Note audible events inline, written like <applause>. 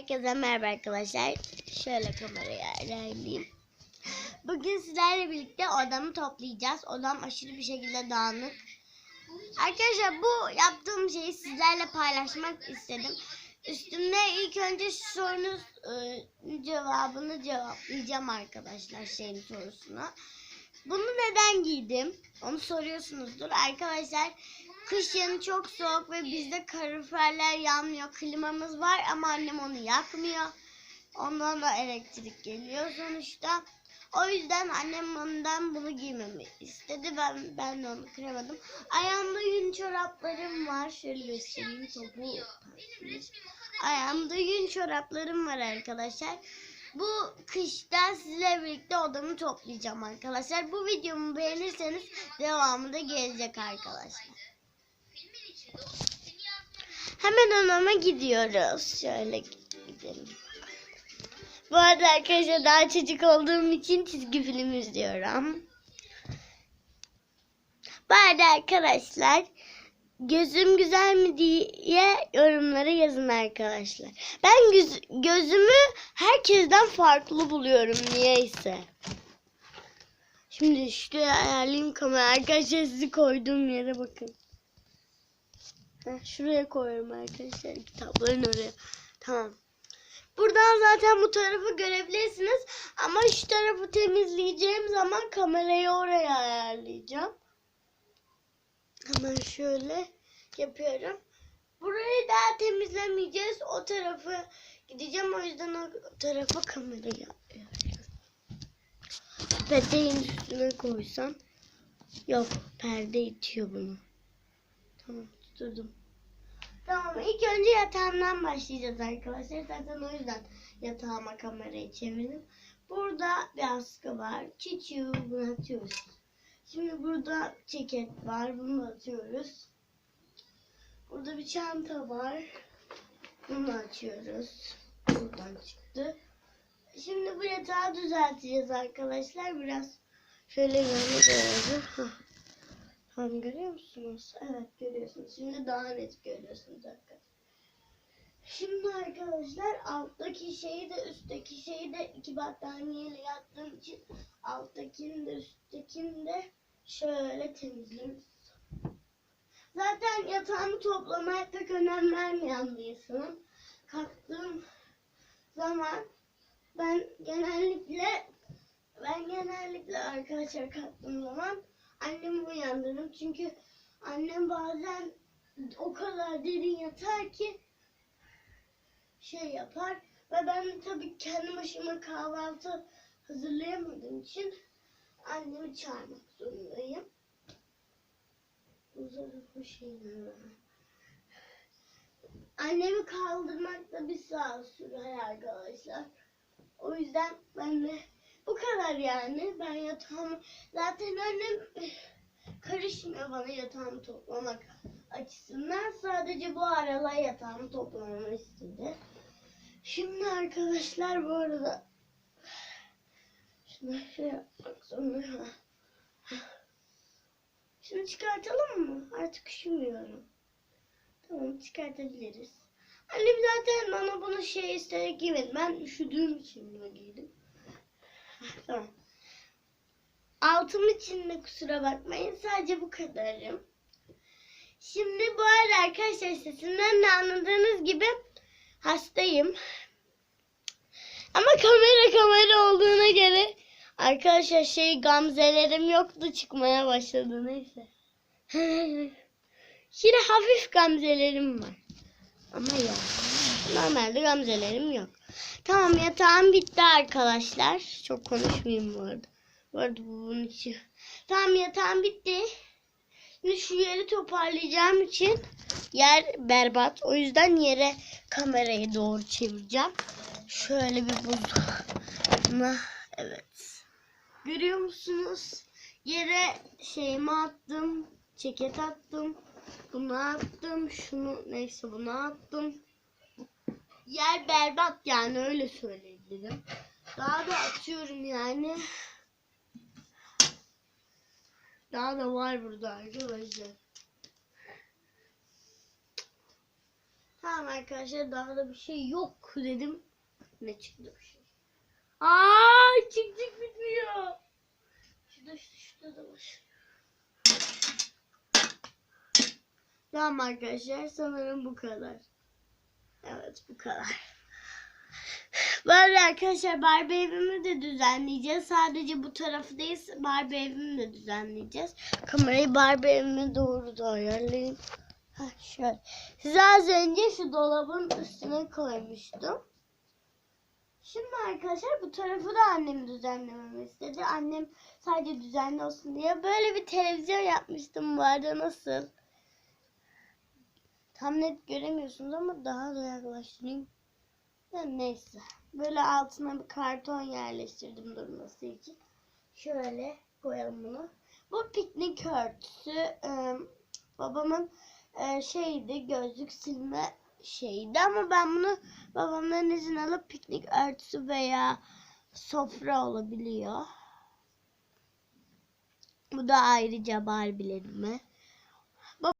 Herkese merhaba arkadaşlar. Şöyle kamerayı ayarlayayım. Bugün sizlerle birlikte odamı toplayacağız. Odam aşırı bir şekilde dağınık. Arkadaşlar bu yaptığım şeyi sizlerle paylaşmak istedim. Üstümde ilk önce şu sorunun e, cevabını cevaplayacağım arkadaşlar şeyin sorusuna. Bunu neden giydim? Onu soruyorsunuzdur. Arkadaşlar kışın çok soğuk ve bizde kaloriferler yanmıyor. Klimamız var ama annem onu yakmıyor. Ondan da elektrik geliyor sonuçta. O yüzden annem ondan bunu giymemi istedi. Ben, ben de onu kıramadım. Ayağımda yün çoraplarım var. Şöyle göstereyim topu. Ayağımda yün çoraplarım var arkadaşlar. Bu kışta sizle birlikte odamı toplayacağım arkadaşlar. Bu videomu beğenirseniz devamı da gelecek arkadaşlar. Hemen odama gidiyoruz. Şöyle gidelim. Bu arada arkadaşlar daha çocuk olduğum için çizgi film izliyorum. Bu arada arkadaşlar gözüm güzel mi diye yorumlara yazın arkadaşlar. Ben göz, gözümü herkesten farklı buluyorum niyeyse. Şimdi şuraya ayarlayayım kamera. Arkadaşlar sizi koyduğum yere bakın. Şuraya koyuyorum arkadaşlar kitapların oraya. Tamam. Buradan zaten bu tarafı görebilirsiniz. Ama şu tarafı temizleyeceğim zaman kamerayı oraya ayarlayacağım. Hemen şöyle yapıyorum. Burayı daha temizlemeyeceğiz. O tarafı gideceğim. O yüzden o tarafa kamerayı ayarlıyorum. Peteğin üstüne koysam. Yok perde itiyor bunu. Tamam tuturdum. Tamam ilk önce yatağımdan başlayacağız arkadaşlar. Zaten o yüzden yatağıma kamerayı çevirdim. Burada bir askı var. Çiçeği bunu atıyoruz. Şimdi burada ceket var. Bunu atıyoruz. Burada bir çanta var. Bunu açıyoruz. Buradan çıktı. Şimdi bu yatağı düzelteceğiz arkadaşlar. Biraz şöyle yanına doğru. Tamam görüyor musunuz? Evet görüyorsunuz. Şimdi daha net görüyorsunuz arkadaşlar. Şimdi arkadaşlar alttaki şeyi de üstteki şeyi de iki battaniyeyle yattığım için alttakini de üsttekini de şöyle temizleyeyim. Zaten yatağımı toplamaya pek önem vermeyen bir insanım. Kalktığım zaman ben genellikle ben genellikle arkadaşlar kalktığım zaman annemi uyandırırım. Çünkü annem bazen o kadar derin yatar ki şey yapar. Ve ben tabii kendi başıma kahvaltı hazırlayamadığım için annemi çağırmak zorundayım. Buzdolabı şeyler var. Annemi kaldırmak da bir saat sürer arkadaşlar. O yüzden ben de bu kadar yani. Ben yatağımı zaten annem karışmıyor bana yatağımı toplamak açısından. Sadece bu aralar yatağımı toplamamı istedi. Şimdi arkadaşlar bu arada şunu şey yapmak zorunda. Şunu çıkartalım mı? Artık üşümüyorum. Tamam çıkartabiliriz. Annem zaten bana bunu şey isteyerek giymedi. Ben üşüdüğüm için bunu giydim. Tamam. Altım için de kusura bakmayın. Sadece bu kadarım. Şimdi bu arada arkadaşlar sesimden de anladığınız gibi hastayım. Ama kamera kamera olduğuna göre arkadaşlar şey gamzelerim yoktu çıkmaya başladı neyse. <laughs> Şimdi hafif gamzelerim var. Ama yok. Normalde gamzelerim yok. Tamam yatağım bitti arkadaşlar. Çok konuşmayayım bu arada. Bu arada bu bunun için. Tamam yatağım bitti. Şimdi şu yeri toparlayacağım için yer berbat. O yüzden yere kamerayı doğru çevireceğim. Şöyle bir buzdolabına. Evet. Görüyor musunuz? Yere şeyimi attım. Ceket attım. Bunu attım. Şunu neyse bunu attım. Yer berbat yani öyle söyleyebilirim. Daha da atıyorum yani. Daha da var burada arkadaşlar. Tamam arkadaşlar daha da bir şey yok dedim. Ne çıktı bir şey. Aa çık çık bitmiyor. Şurada şurada da var. Tamam arkadaşlar sanırım bu kadar. Evet bu kadar. Böyle arkadaşlar Barbie evimi de düzenleyeceğiz. Sadece bu tarafı değil Barbie evimi de düzenleyeceğiz. Kamerayı Barbie evime doğru da ayarlayayım. Heh, şöyle. Size az önce şu dolabın üstüne koymuştum. Şimdi arkadaşlar bu tarafı da annem düzenlememi istedi. Annem sadece düzenli olsun diye böyle bir televizyon yapmıştım bu arada nasıl? Tam net göremiyorsunuz ama daha da yaklaştırayım. Ya neyse. Böyle altına bir karton yerleştirdim durması için. Şöyle koyalım bunu. Bu piknik örtüsü e, babamın e, şeydi gözlük silme şeydi ama ben bunu babamdan izin alıp piknik örtüsü veya sofra olabiliyor. Bu da ayrıca Barbie'lerime.